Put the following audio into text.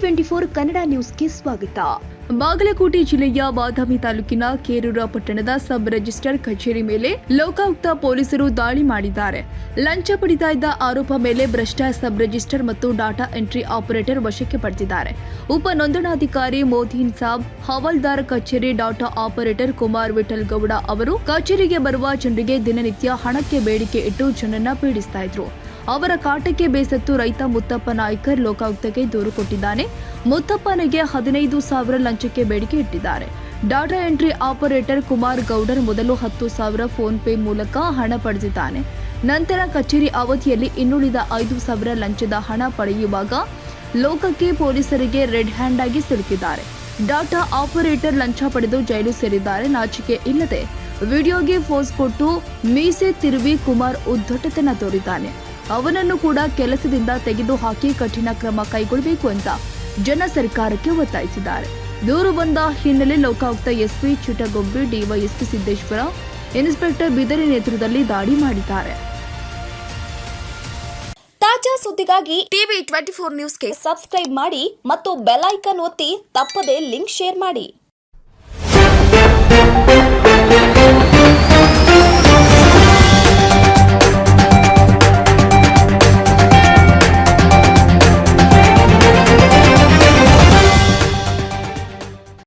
Twenty four Kannada ನ್ಯೂಸ್ಗೆ ಸ್ವಾಗತ. ಬಾಗಲಕೋಟೆ ಜಿಲ್ಲೆಯ ಬಾದಾಮಿ ತಾಲೂಕಿನ ಕೇರೂರ ಪಟ್ಟಣದ ಸಬ್ ರಿಜಿಸ್ಟರ್ ಕಚೇರಿ ಮೇಲೆ ಲೋಕಾಯುಕ್ತ ಪೊಲೀಸರು ದಾಳಿ ಮಾಡಿದ್ದಾರೆ. ಲಂಚ ಪಡಿತಾ ಇದ್ದ ಆರೋಪ ಮೇಲೆ ಭ್ರಷ್ಟ ಸಬ್ ರಿಜಿಸ್ಟರ್ ಮತ್ತು ಡಾಟಾ ಎಂಟ್ರಿ ಆಪರೇಟರ್ ವಶಕ್ಕೆ ಪಡೆದಿದ್ದಾರೆ. ಉಪ ನೋಂದಣಾಧಿಕಾರಿ ಮೋದೀನ್ ಸಾಬ್, ಹವಾಲ್ದಾರ್ ಕಚೇರಿ ಡಾಟಾ ಆಪರೇಟರ್ ಕುಮಾರ್ ವಿಠಲ್ ಗೌಡ ಅವರು ಕಚೇರಿಗೆ ಬರುವ ಜನರಿಗೆ ದಿನನಿತ್ಯ ಹಣಕ್ಕೆ ಬೇಡಿಕೆ ಇಟ್ಟು ಜನರನ್ನ ಪೀಡಿಸ್ತಾ ಇದ್ರು. ಅವರ ಕಾಟಕ್ಕೆ ಬೇಸತ್ತು ರೈತ ಮುತ್ತಪ್ಪ ನಾಯ್ಕರ್ ಲೋಕಾಯುಕ್ತಕ್ಕೆ ದೂರು ಕೊಟ್ಟಿದ್ದಾನೆ. ಮುತ್ತಪ್ಪನಿಗೆ ಹದಿನೈದು ಸಾವಿರ ಲಂಚಕ್ಕೆ ಬೇಡಿಕೆ ಇಟ್ಟಿದ್ದಾರೆ. Data entry operator Kumar Gowdar ಮೊದಲು ಹತ್ತು ಸಾವಿರ ಫೋನ್ ಪೇ ಮೂಲಕ ಹಣ ಪಡೆದಿದ್ದಾನೆ. ನಂತರ ಕಚೇರಿ ಅವಧಿಯಲ್ಲಿ ಇನ್ನುಳಿದ ಐದು ಸಾವಿರ ಲಂಚದ ಹಣ ಪಡೆಯುವಾಗ ಲೋಕಕ್ಕೆ ಪೊಲೀಸರಿಗೆ ರೆಡ್ ಹ್ಯಾಂಡ್ ಆಗಿ ಸಿಲುಕಿದ್ದಾರೆ. ಡಾಟಾ ಆಪರೇಟರ್ ಲಂಚ ಪಡೆದು ಜೈಲು ಸೇರಿದ್ದಾರೆ ನಾಚಿಕೆ ಇಲ್ಲದೆ. ವಿಡಿಯೋಗೆ ಫೋಸ್ ಕೊಟ್ಟು ಮೀಸೆ ತಿರುವಿ ಕುಮಾರ್ ಉದ್ದಟತನ ತೋರಿದ್ದಾನೆ. ಅವನನ್ನು ಕೂಡ ಕೆಲಸದಿಂದ ತೆಗೆದುಹಾಕಿ ಕಠಿಣ ಕ್ರಮ ಕೈಗೊಳ್ಳಬೇಕು ಅಂತ ಜನ ಸರ್ಕಾರಕ್ಕೆ ಒತ್ತಾಯಿಸಿದ್ದಾರೆ. ದೂರು ಬಂದ ಹಿನ್ನೆಲೆ Lokayukta SP Chitagobbi DySP Siddeshwara, inspector Bidari ನೇತೃತ್ವದಲ್ಲಿ ದಾಳಿ ಮಾಡಿದ್ದಾರೆ. ತಾಜಾ ಸುದ್ದಿಗಾಗಿ ಟಿವಿ ಟ್ವೆಂಟಿ ಫೋರ್ ನ್ಯೂಸ್ಗೆ ಸಬ್ಸ್ಕ್ರೈಬ್ ಮಾಡಿ ಮತ್ತು ಬೆಲ್ ಐಕನ್ ಒತ್ತಿ ತಪ್ಪದೆ ಲಿಂಕ್ ಶೇರ್ ಮಾಡಿ.